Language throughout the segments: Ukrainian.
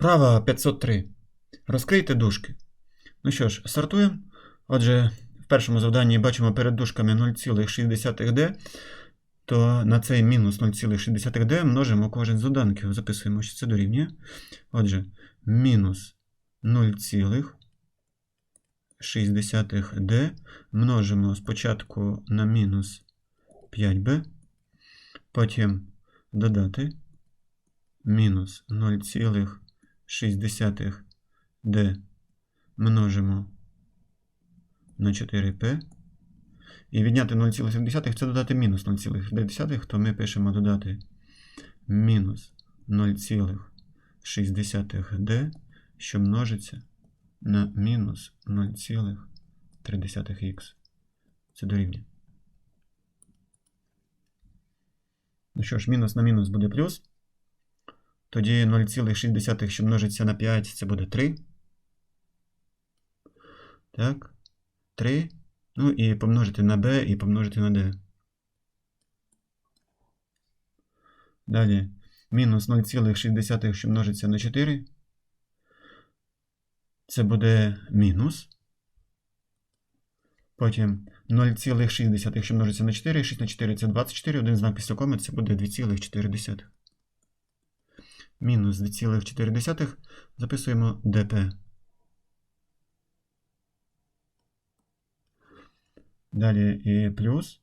Права 503. Розкрийте дужки. Ну що ж, стартуємо. Отже, в першому завданні бачимо перед дужками 0,6d, то на цей мінус 0,6d множимо кожен з доданків. Записуємо, що це дорівнює. Отже, мінус 0,6d множимо спочатку на мінус 5b, потім додати мінус 0,6d множимо на 4p. І відняти 0,7 це додати мінус 0,6, то ми пишемо додати мінус 0,6d, що множиться на мінус 0,3х. Це дорівнює. Ну що ж, мінус на мінус буде плюс. Тоді 0,6, що множиться на 5, це буде 3. Так. 3. Ну і помножити на b і помножити на d. Далі. Мінус 0,6, що множиться на 4. Це буде мінус. Потім 0,6, що множиться на 4. 6 на 4 це 24. Один знак після коми це буде 2,4. Мінус 2,4. Записуємо dp. Далі і плюс.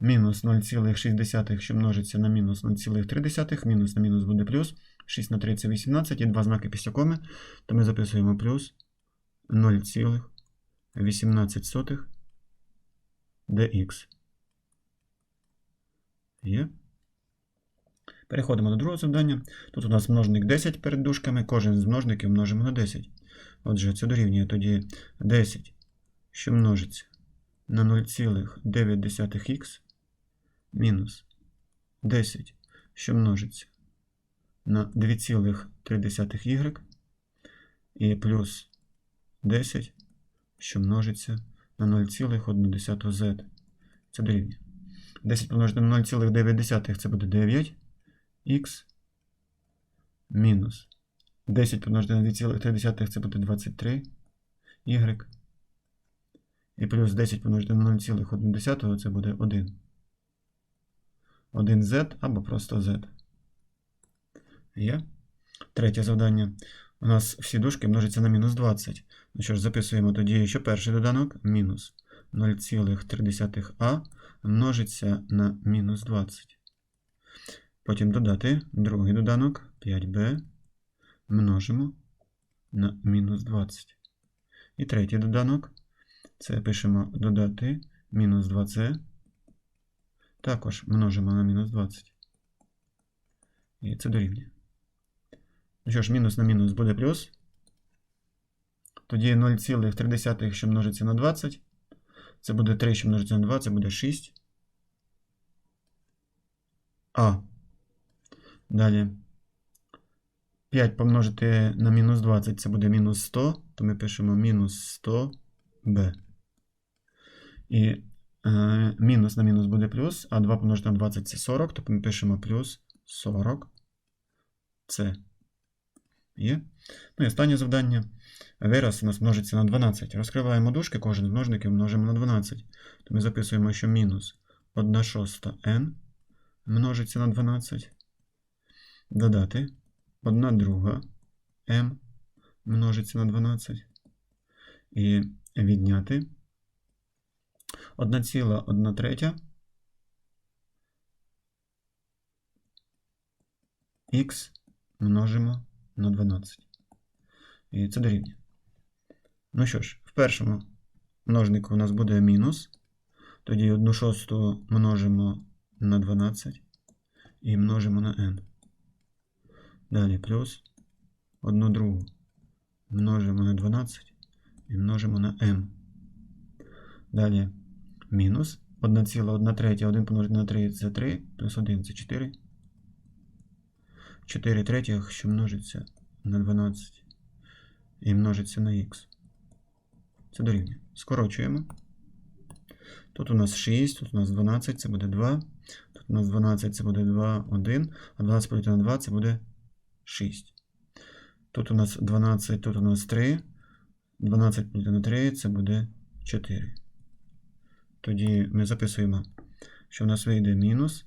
Мінус 0,6, що множиться на мінус 0,3. Мінус на мінус буде плюс. 6 на 3 це 18. І два знаки після коми. То ми записуємо плюс 0,18 dx. Є. Переходимо до другого завдання. Тут у нас множник 10 перед дужками. Кожен з множників множимо на 10. Отже, це дорівнює тоді 10, що множиться на 0,9х мінус 10, що множиться на 2,3y і плюс 10, що множиться на 0,1z. Це дорівнює. 10 помножити на 0,9 це буде 9х мінус 10 помножити на 2,3 це буде 23 y. І плюс 10 помножити на 0,1 це буде 1. 1z або просто z. Є. Третє завдання. У нас всі дужки множаться на мінус 20. Ну що ж, записуємо тоді, що перший доданок мінус 0,3а множиться на мінус 20. Потім додати другий доданок 5b множимо на мінус 20. І третій доданок. Це пишемо додати мінус 2c. Також множимо на мінус 20. І це дорівнює. Ну що ж, мінус на мінус буде плюс. Тоді 0,3, що множиться на 20. Це буде 3, що множиться на 2, це буде 6. А. Далі. 5 помножити на мінус 20, це буде мінус 100, то ми пишемо мінус 100b. І е, мінус на мінус буде плюс, а 2 помножити на 20 це 40, то ми пишемо плюс 40. Це є. Ну і останнє завдання. Вираз у нас множиться на 12. Розкриваємо дужки, кожен з множників множимо на 12. То ми записуємо, що мінус 1 шоста n множиться на 12. Додати 1 друга m множиться на 12. І відняти 1,1 третя х множимо на 12. І це дорівнює. Ну що ж, в першому множнику у нас буде мінус. Тоді 1 шосту множимо на 12 і множимо на n. Далі плюс 1 другу множимо на 12 і множимо на m. Далі мінус 1,1 третя, 1 помножити на 3 це 3, плюс 1 це 4. 4 третіх, що множиться на 12 і множиться на х. Це дорівнює. Скорочуємо. Тут у нас 6, тут у нас 12, це буде 2. Тут у нас 12 це буде 2, 1, а 12 поділити на 2 це буде 6. Тут у нас 12, тут у нас 3. 12 поділити на 3 це буде 4. Тоді ми записуємо, що в нас вийде мінус.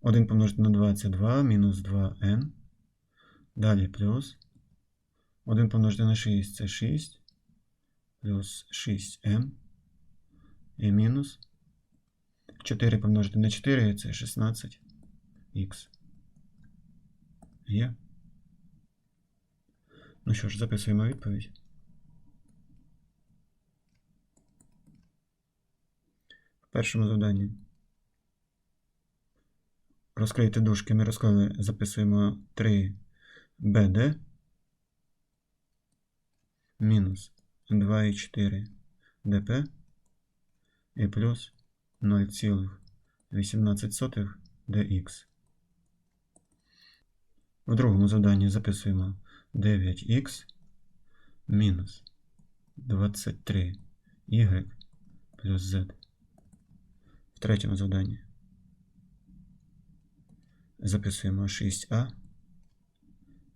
1 помножити на 2 це 2, мінус 2n. Далі плюс. 1 помножити на 6 це 6. Плюс 6m. І мінус. 4 помножити на 4 це 16х. Є. Ну що ж, записуємо відповідь. В першому завданні. Розкрийте дужки. Ми розклали, записуємо 3 BD мінус 2,4 ДП і плюс 0,18 dx. В другому завданні записуємо 9х мінус 23y плюс z. В третьому завданні записуємо 6а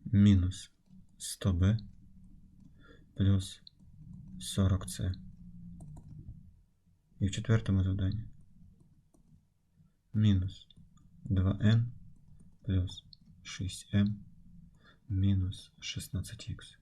мінус 100b плюс 40c. І в четвертому завданні мінус 2n плюс 6m минус 16х.